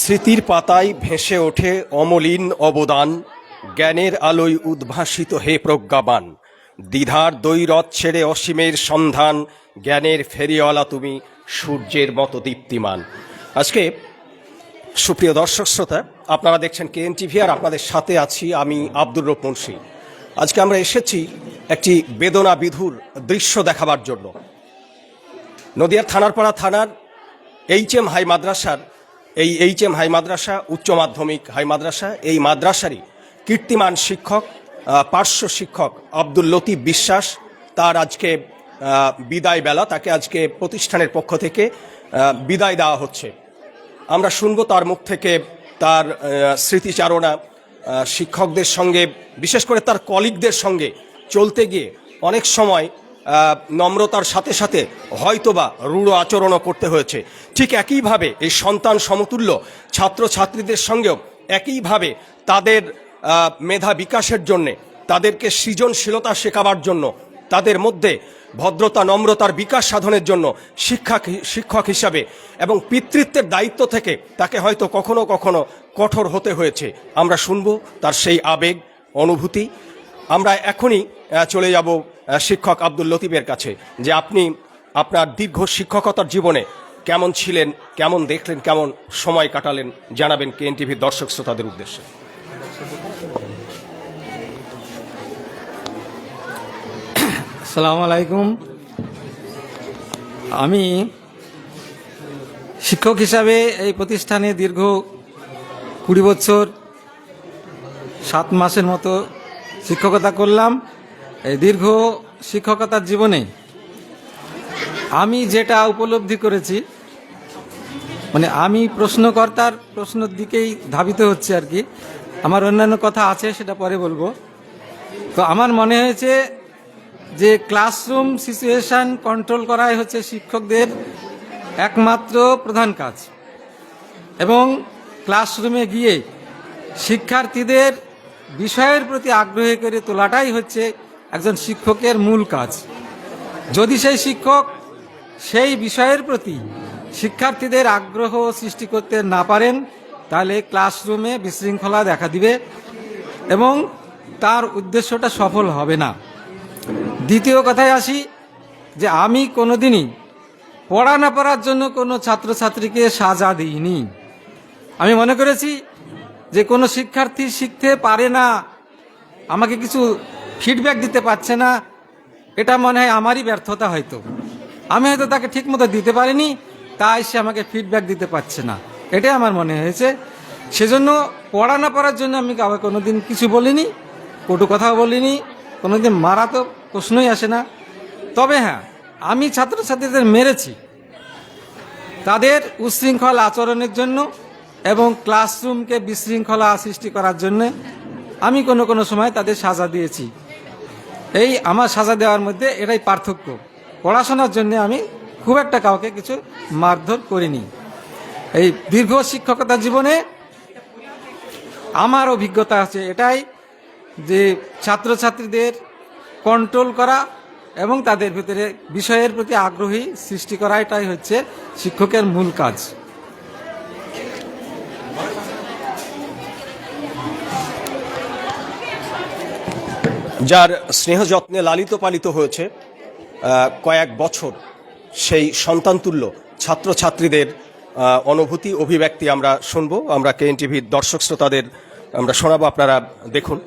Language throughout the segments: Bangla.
স্মৃতির পাতায় ভেসে ওঠে অমলিন অবদান, জ্ঞানের আলোয় উদ্ভাসিত হে প্রজ্ঞাবান। দ্বিধার দৈরথ ছেড়ে অসীমের সন্ধান, জ্ঞানের ফেরিওয়ালা তুমি সূর্যের মতো দীপ্তিমান। আজকে সুপ্রিয় দর্শক শ্রোতা, আপনারা দেখছেন কে এন টিভি আর আপনাদের সাথে আছি আমি আব্দুর রব মুন্সি। আজকে আমরা এসেছি একটি বেদনা বিধুর দৃশ্য দেখাবার জন্য। নদিয়ার থানারপাড়া থানার এইচ এম হাই মাদ্রাসার এই এইচ এম হাই মাদ্রাসা, উচ্চ মাধ্যমিক হাই মাদ্রাসা, এই মাদ্রাসারই কীর্তিমান শিক্ষক পার্শ্ব শিক্ষক আব্দুল লতিফ বিশ্বাস। তার আজকে বিদায় বেলা, তাকে আজকে প্রতিষ্ঠানের পক্ষ থেকে বিদায় দেওয়া হচ্ছে। আমরা শুনব তার মুখ থেকে তার স্মৃতিচারণা শিক্ষকদের সঙ্গে, বিশেষ করে তার কলিগদের সঙ্গে চলতে গিয়ে অনেক সময় নম্রতার সাথে সাথে হয়তোবা রূঢ় আচরণও করতে হয়েছে। ঠিক একইভাবে এই সন্তান সমতুল্য ছাত্রছাত্রীদের সঙ্গেও একইভাবে তাদের মেধা বিকাশের জন্যে, তাদেরকে সৃজনশীলতা শেখাবার জন্য, তাদের মধ্যে ভদ্রতা, নম্রতার বিকাশ সাধনের জন্য শিক্ষা শিক্ষক হিসাবে এবং পিতৃত্বের দায়িত্ব থেকে তাকে হয়তো কখনো কখনো কঠোর হতে হয়েছে। আমরা শুনব তার সেই আবেগ, অনুভূতি। আমরা এখনই চলে যাব শিক্ষক আব্দুল লতিফের কাছে যে আপনি আপনার দীর্ঘ শিক্ষকতার জীবনে কেমন ছিলেন, কেমন দেখলেন, কেমন সময় কাটালেন, জানাবেন কেএন টিভির দর্শক শ্রোতাদের উদ্দেশ্যে। আসসালামু আলাইকুম। আমি শিক্ষক হিসাবে এই প্রতিষ্ঠানে দীর্ঘ কুড়ি বছর, সাত মাসের মতো শিক্ষকতা করলাম। এই দীর্ঘ শিক্ষকতার জীবনে আমি যেটা উপলব্ধি করেছি মানে আমি প্রশ্নকর্তার প্রশ্নের দিকেই ধাবিত হচ্ছে আর কি। আমার অন্যান্য কথা আছে, সেটা পরে বলব। তো আমার মনে হয়েছে যে ক্লাসরুম সিচুয়েশন কন্ট্রোল করাই হচ্ছে শিক্ষকদের একমাত্র প্রধান কাজ। এবং ক্লাসরুমে গিয়ে শিক্ষার্থীদের বিষয়ের প্রতি আগ্রহী করে তোলাটাই হচ্ছে একজন শিক্ষকের মূল কাজ। যদি সেই শিক্ষক সেই বিষয়ের প্রতি শিক্ষার্থীদের আগ্রহ সৃষ্টি করতে না পারেন, তাহলে ক্লাসরুমে বিশৃঙ্খলা দেখা দিবে এবং তার উদ্দেশ্যটা সফল হবে না। দ্বিতীয় কথায় আসি যে আমি কোনোদিনই পড়া না পড়ার জন্য কোনো ছাত্রছাত্রীকে সাজা দিইনি। আমি মনে করেছি যে কোনো শিক্ষার্থী শিখতে পারে না, আমাকে কিছু ফিডব্যাক দিতে পারছে না, এটা মনে হয় আমারই ব্যর্থতা হয়তো। আমি হয়তো তাকে ঠিকমতো দিতে পারিনি, তাই সে আমাকে ফিডব্যাক দিতে পারছে না। এটাই আমার মনে হয়েছে। সেজন্য পড়া না পড়ার জন্য আমি কাউকে কোনোদিন কিছু বলিনি, কটু কথাও বলিনি, কোনোদিন মারা তো প্রশ্নই আসে না। তবে হ্যাঁ আমি ছাত্রছাত্রীদের মেরেছি। তাদের উচ্ছৃঙ্খল আচরণের জন্য এবং ক্লাসরুমকে বিশৃঙ্খলা সৃষ্টি করার জন্য আমি কোনো কোনো সময় তাদের সাজা দিয়েছি। এই আমার সাজা দেওয়ার মধ্যে এটাই পার্থক্য। পড়াশোনার জন্য আমি খুব একটা কাউকে কিছু মারধর করিনি। এই দীর্ঘ শিক্ষকতা জীবনে আমার অভিজ্ঞতা আছে এটাই যে ছাত্রছাত্রীদের কন্ট্রোল করা এবং তাদের ভিতরে বিষয়ের প্রতি আগ্রহী সৃষ্টি করা এটাই হচ্ছে শিক্ষকের মূল কাজ। যার স্নেহ যত্নে লালিত পালিত হয়েছে কয়েক বছর সেই সন্তানতুল্য ছাত্রছাত্রীদের অনুভূতি, অভিব্যক্তি আমরা শুনব। আমরা কেএন টিভির দর্শক শ্রোতাদের আমরা শোনাবো, আপনারা দেখুন।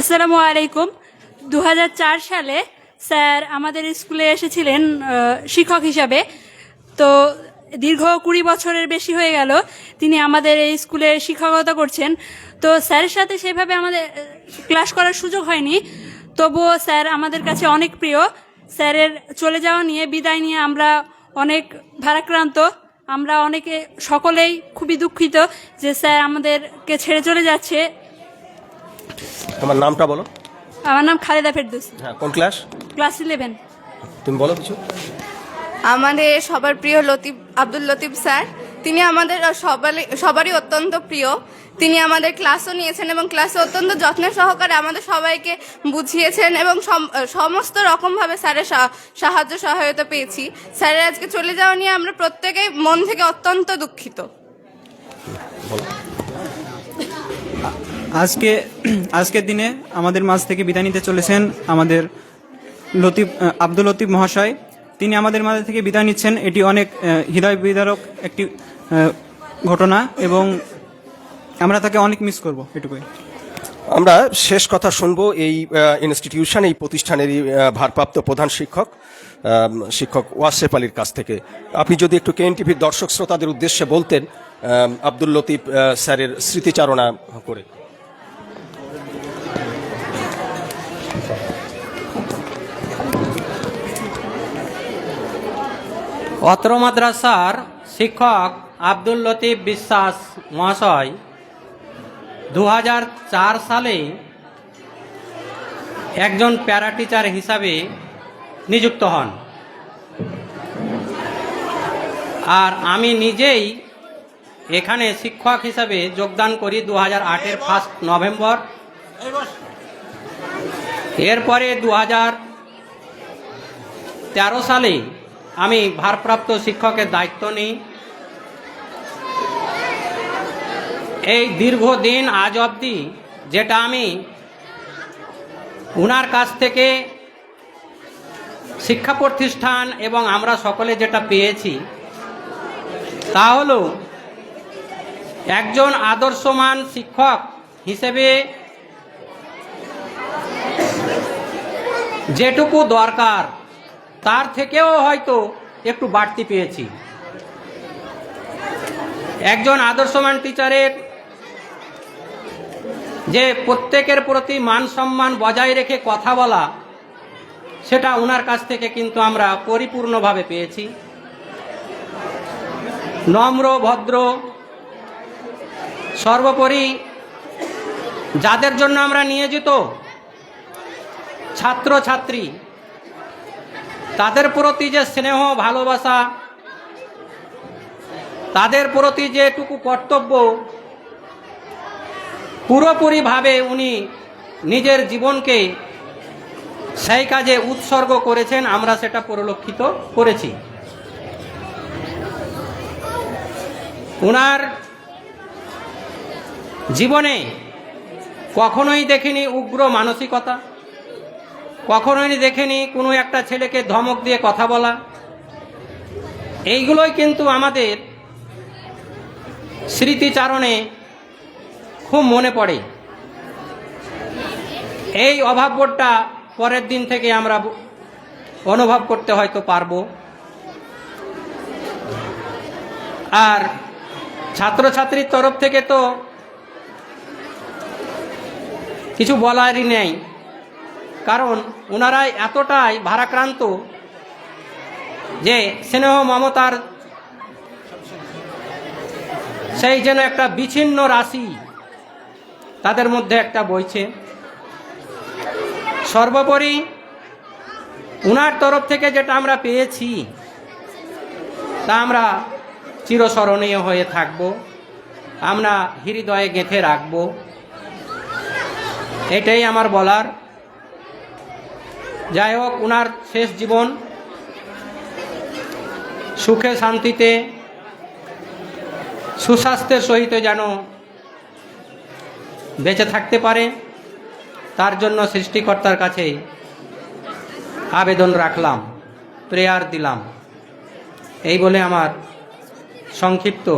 আসসালামু আলাইকুম। দু হাজার চার সালে স্যার আমাদের স্কুলে এসেছিলেন শিক্ষক হিসাবে। তো দীর্ঘ কুড়ি বছরের বেশি হয়ে গেল। তিনি আমাদের এই স্কুলে শিক্ষকতা করছেন। তো স্যারের সাথে সেভাবে আমাদের ক্লাস করার সুযোগ হয়নি। তবুও স্যার আমাদের কাছে অনেক প্রিয়। স্যারের চলে যাওয়া নিয়ে বিদায় নিয়ে আমরা অনেক ভারাক্রান্ত। আমরা অনেকে সকলেই খুবই দুঃখিত যে স্যার আমাদেরকে ছেড়ে চলে যাচ্ছে। তোমার নামটা বলো। আমার নাম খালেদা ফেরদুস। হ্যাঁ কোন ক্লাস? Class eleven. তুমি বলো কিছু। আমাদের সবার প্রিয় লতিফ, আব্দুল লতিফ স্যার। তিনি আমাদের সবারই সবারই অত্যন্ত প্রিয়। তিনি আমাদের ক্লাসও নিয়েছেন এবং ক্লাসে অত্যন্ত যত্নের সহকারে আমাদের সবাইকে বুঝিয়েছেন এবং সম- সমস্ত রকমভাবে স্যারের সাহায্য, সহায়তা পেয়েছি। স্যারের আজকে চলে যাওয়া নিয়ে আমরা প্রত্যেকেই মন থেকে অত্যন্ত দুঃখিত। আজকে, আজকের দিনে আমাদের মাঝ থেকে বিদায় নিতে চলেছেন আমাদের লতিফ আব্দুল লতিফ মহাশয়। তিনি আমাদের মাঝে থেকে বিদায় নিচ্ছেন। এটি অনেক হৃদয় বিদারক একটি ঘটনা এবং আমরা তাকে অনেক মিস করব এটুকুই। আমরা শেষ কথা শুনব এই ইনস্টিটিউশন এই প্রতিষ্ঠানেরই ভারপ্রাপ্ত প্রধান শিক্ষক শিক্ষক ওয়াসেফ আলীর কাছ থেকে। আপনি যদি একটু কেএন টিভির দর্শক শ্রোতাদের উদ্দেশ্যে বলতেন আব্দুল লতিফ স্যারের স্মৃতিচারণা করে। অত্র মাদ্রাসার শিক্ষক আব্দুল লতিফ বিশ্বাস মহাশয় দু হাজার চার সালে একজন প্যারা টিচার হিসাবে নিযুক্ত হন। আর আমি নিজেই এখানে শিক্ষক হিসাবে যোগদান করি দু হাজার আটের ফার্স্ট নভেম্বর। এরপরে দু হাজার তেরো সালে আমি ভারপ্রাপ্ত শিক্ষকের দায়িত্ব নিই। এই দীর্ঘদিন আজ অবধি যেটা আমি উনার কাছ থেকে শিক্ষা প্রতিষ্ঠান এবং আমরা সকলে যেটা পেয়েছি, তা হল একজন আদর্শমান শিক্ষক হিসেবে যেটুকু দরকার তার থেকেও হয়তো একটু বাড়তি পেয়েছি। একজন আদর্শমান টিচারের যে প্রত্যেকের প্রতি মান সম্মান বজায় রেখে কথা বলা, সেটা ওনার কাছ থেকে কিন্তু আমরা পরিপূর্ণভাবে পেয়েছি। নম্র, ভদ্র, সর্বোপরি যাদের জন্য আমরা নিয়োজিত ছাত্র ছাত্রী তাদের প্রতি যে স্নেহ, ভালোবাসা, তাদের প্রতি যেটুকু কর্তব্য, পুরোপুরিভাবে উনি নিজের জীবনকে সেই কাজে উৎসর্গ করেছেন, আমরা সেটা পরিলক্ষিত করেছি। ওনার জীবনে কখনোই দেখিনি উগ্র মানসিকতা। কখনোই দেখেনি কোনো একটা ছেলেকে ধমক দিয়ে কথা বলা। এইগুলোই কিন্তু আমাদের স্মৃতিচারণে খুব মনে পড়ে। এই অভাববোধটা পরের দিন থেকে আমরা অনুভব করতে হয়তো পারব। আর ছাত্রছাত্রীর তরফ থেকে তো কিছু বলারই নেই। কারণ ওনারাই এতটাই ভারাক্রান্ত যে স্নেহ মমতার সেই যেন একটা বিচ্ছিন্ন রাশি তাদের মধ্যে একটা বইছে। সর্বোপরি উনার তরফ থেকে যেটা আমরা পেয়েছি, তা আমরা চিরস্মরণীয় হয়ে থাকব, আমরা হৃদয়ে গেঁথে রাখব। এটাই আমার বলার। যাই হোক উনার শেষ জীবন সুখে শান্তিতে, সুস্বাস্থ্যের সহিত যেন বেঁচে থাকতে পারে, তার জন্য সৃষ্টিকর্তার কাছে আবেদন রাখলাম, প্রেয়ার দিলাম। এই বলে আমার সংক্ষিপ্ত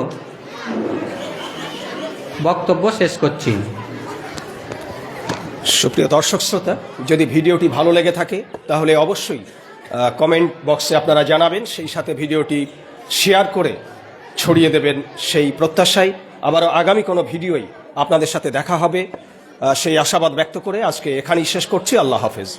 বক্তব্য শেষ করছি। সুপ্রিয় দর্শক শ্রোতা, যদি ভিডিওটি ভালো লেগে থাকে, তাহলে অবশ্যই কমেন্ট বক্সে আপনারা জানাবেন, সেই সাথে ভিডিওটি শেয়ার করে ছড়িয়ে দেবেন সেই প্রত্যাশায়। আবারও আগামী কোনো ভিডিওই আপনাদের সাথে দেখা হবে। সেই আশাবাদ ব্যক্ত করে আজকে এখানেই শেষ করছি। আল্লাহ হাফেজ।